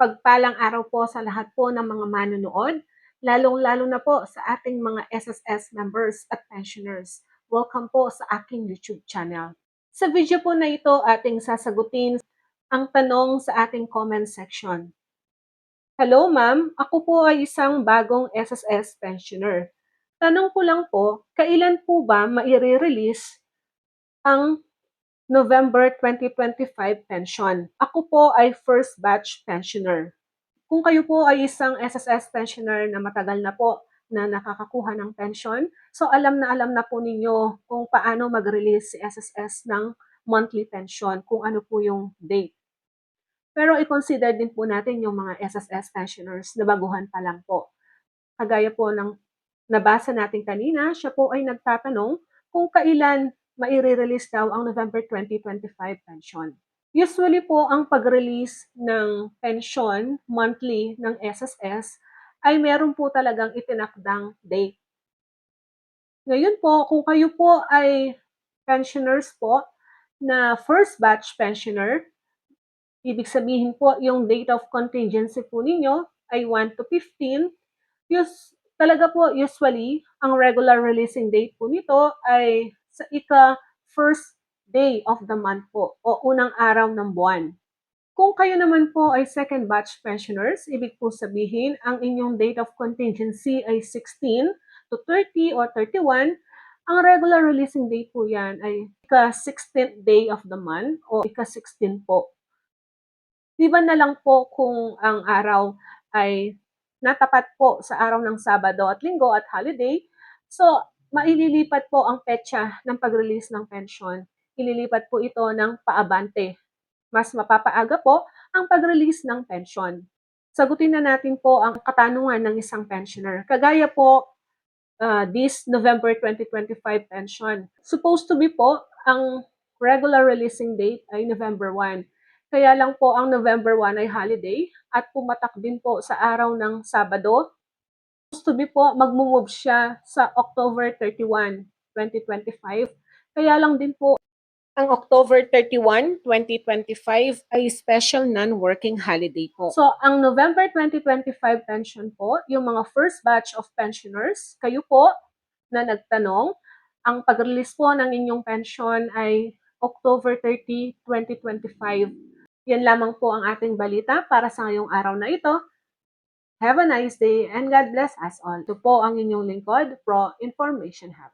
Mapagpalang araw po sa lahat po ng mga manonood, lalong-lalo na po sa ating mga SSS members at pensioners. Welcome po sa aking YouTube channel. Sa video po na ito, ating sasagutin ang tanong sa ating comment section. Hello ma'am, ako po ay isang bagong SSS pensioner. Tanong ko lang po, kailan po ba maire-release ang November 2025 pension. Ako po ay first batch pensioner. Kung kayo po ay isang SSS pensioner na matagal na po na nakakakuha ng pension, so alam na alam na po ninyo kung paano mag-release si SSS ng monthly pension, kung ano po yung date. Pero i-consider din po natin yung mga SSS pensioners na baguhan pa lang po. Kagaya po ng nabasa natin kanina, siya po ay nagtatanong kung kailan maire-release daw ang November 2025 pension. Usually po, ang pag-release ng pension monthly ng SSS ay meron po talagang itinakdang date. Ngayon po, kung kayo po ay pensioners po na first batch pensioner, ibig sabihin po yung date of contingency po ninyo ay 1 to 15, Us, talaga po usually ang regular releasing date po nito ay sa ika first day of the month po o unang araw ng buwan. Kung kayo naman po ay second batch pensioners, ibig po sabihin ang inyong date of contingency ay 16 to 30 or 31, ang regular releasing date po yan ay ika 16th day of the month o ika 16 po. Di ba na lang po kung ang araw ay natapat po sa araw ng Sabado at Linggo at holiday, so maililipat po ang petsa ng pag-release ng pension. Ililipat po ito ng paabante. Mas mapapaaga po ang pag-release ng pension. Sagutin na natin po ang katanungan ng isang pensioner. Kagaya po uh, this November 2025 pension. Supposed to be po ang regular releasing date ay November 1. Kaya lang po ang November 1 ay holiday at pumatak din po sa araw ng Sabado supposed to be po, mag-move siya sa October 31, 2025. Kaya lang din po, ang October 31, 2025 ay special non-working holiday po. So, ang November 2025 pension po, yung mga first batch of pensioners, kayo po na nagtanong, ang pag-release po ng inyong pension ay October 30, 2025. Yan lamang po ang ating balita para sa ngayong araw na ito. Have a nice day and God bless us all. Ito po ang inyong lingkod, Pro Information Hub.